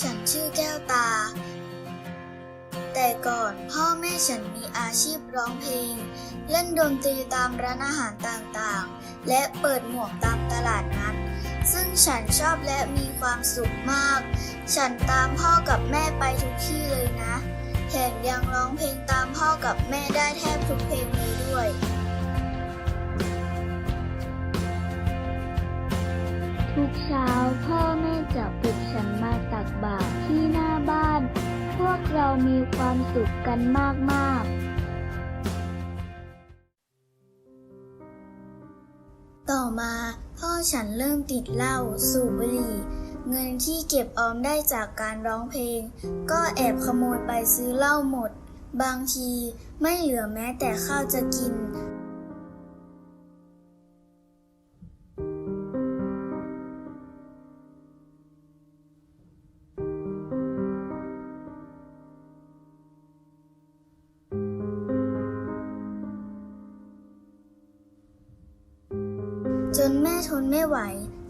ฉันชื่อแก้วตา แต่ก่อนพ่อแม่ฉันมีอาชีพร้องเพลง เล่นดนตรีตามร้านอาหารต่างๆ และเปิดหมวกตามตลาดนัด ซึ่งฉันชอบและมีความสุขมาก ฉันตามพ่อกับแม่ไปทุกที่เลยนะแถมยังร้องเพลงตามพ่อกับแม่ได้แทบทุกเพลงเลยด้วยทุกเช้าพ่อแม่จะปลุกาตักบาตรที่หน้าบ้าน พวกเรามีความสุขกันมากต่อมาพ่อฉันเริ่มติดเหล้าสูบบุหรี่ เงินที่เก็บออมได้จากการร้องเพลง ก็แอบขโมยไปซื้อเหล้าหมด บางทีไม่เหลือแม้แต่ข้าวจะกิน จนแม่ทนไม่ไหว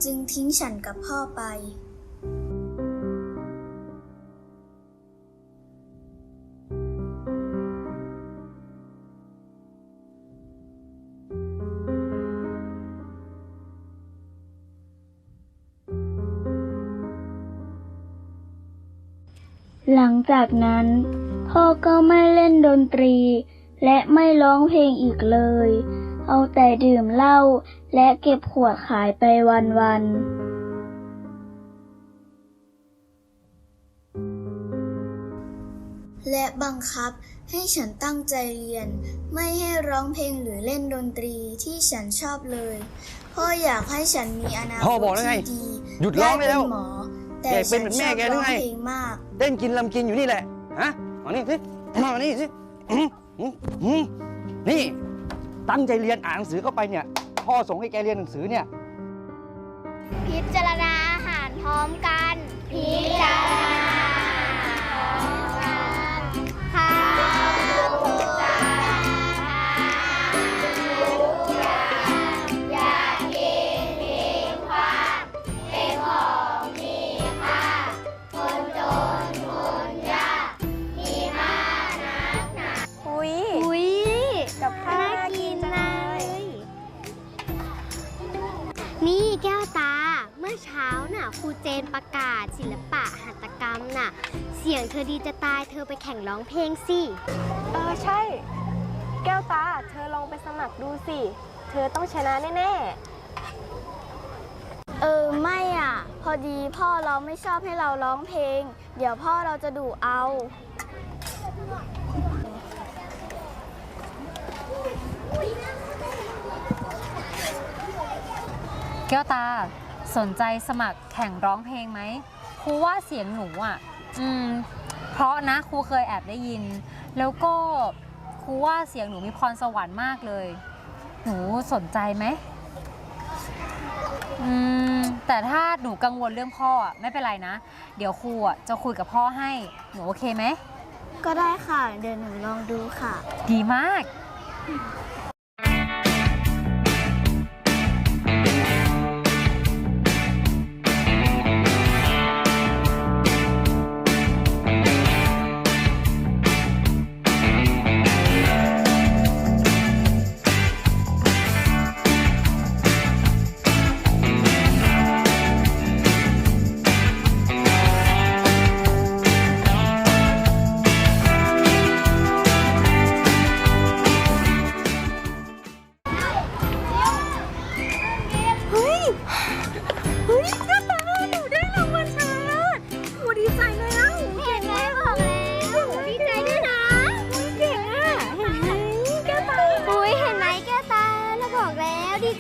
จึงทิ้งฉันกับพ่อไป หลังจากนั้น พ่อก็ไม่เล่นดนตรี และไม่ร้องเพลงอีกเลย เอาแต่ดื่มเหล้าและเก็บขวดขายไปวันๆ และบังคับให้ฉันตั้งใจเรียน ไม่ให้ร้องเพลงหรือเล่นดนตรีที่ฉันชอบเลย พ่ออยากให้ฉันมีอนาคพ่อตบอกแล้วไง ที่ดีหยุดร้องได้แล้ว เป็นหมอ แต่แกเป็ฉันนเหมือนชแม่อบแกหรือร้องไง เพลงมากเต้นกินลำกินอยู่นี่แหละ ฮะ มานี่สิ มานี่สิอื้อหือหือนี่ ตั้งใจเรียนอ่านหนังสือเข้าไปเนี่ยพ่อส่งให้แกเรียนหนังสือเนี่ย พิจารณาอาหารพร้อมกัน พิจารณา รูเจนประกาศ ศิลปะหัตถกรรมน่ะ เสียงเธอดีจะตายเธอไปแข่งร้องเพลงสิ เออใช่ แก้วตา เธอลองไปสมัครดูสิ เธอต้องชนะแน่เออไม่อะ พอดีพ่อเราไม่ชอบให้เราร้องเพลง เดี๋ยวพ่อเราจะดุเอา แก้วตา สนใจสมัครแข่งร้องเพลงไหมครูว่าเสียงหนูอะอืมเพราะนะครูเคยแอบได้ยิน แล้วก็ครูว่าเสียงหนูมีพรสวรรค์มากเลย หนูสนใจไหมอืมแต่ถ้าหนูกังวลเรื่องพ่ออะไม่เป็นไรนะ เดี๋ยวครูอะจะคุยกับพ่อให้หนูโอเคไหมก็ได้ค่ะ เดี๋ยวหนูลองดูค่ะ ดีมาก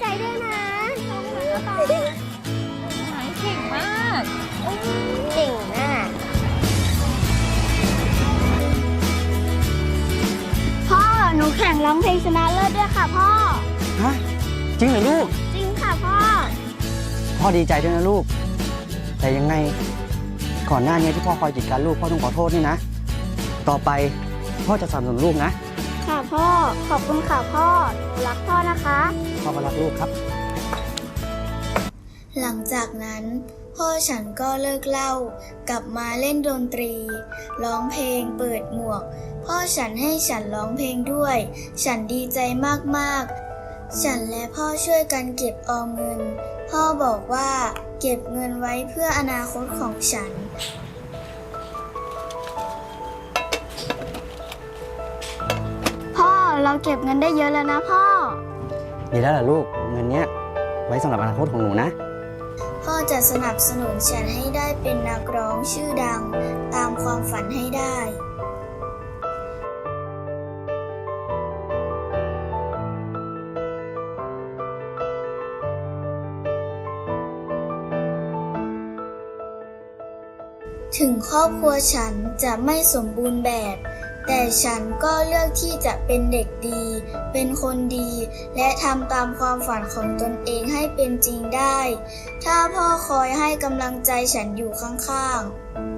ใจด้วยนะเก่งมากเก่งอะพ่อหนูแข่งร้องเพลงชนะเลิศด้วยค่ะพ่อ ฮะ จริงเหรอลูก จริงค่ะพ่อ พ่อดีใจด้วยนะลูก แต่ยังไงก่อนหน้านี้ที่พ่อคอยจิดการลูกพ่อต้องขอโทษนี่นะ ต่อไปพ่อจะสนับสนุนลูกนะ ค่ะพ่อ ขอบคุณค่ะพ่อหนูรักพ่อนะคะ พ่อก็รักลูกครับ หลังจากนั้น พ่อฉันก็เลิกเหล่ากลับมาเล่นดนตรี ร้องเพลงเปิดหมวก พ่อฉันให้ฉันร้องเพลงด้วย ฉันดีใจมากๆ ฉันและพ่อช่วยกันเก็บออมเงิน พ่อบอกว่าเก็บเงินไว้เพื่ออนาคตของฉัน เราเก็บเงินได้เยอะแล้วนะพ่อ ดีแล้วล่ะลูก เงินเนี้ยไว้สำหรับอนาคตของหนูนะ พ่อจะสนับสนุนฉันให้ได้เป็นนักร้องชื่อดัง ตามความฝันให้ได้ถึงครอบครัวฉันจะไม่สมบูรณ์แบบ แต่ฉันก็เลือกที่จะเป็นเด็กดี เป็นคนดี และทำตามความฝันของตนเองให้เป็นจริงได้ ถ้าพ่อคอยให้กำลังใจฉันอยู่ข้างๆ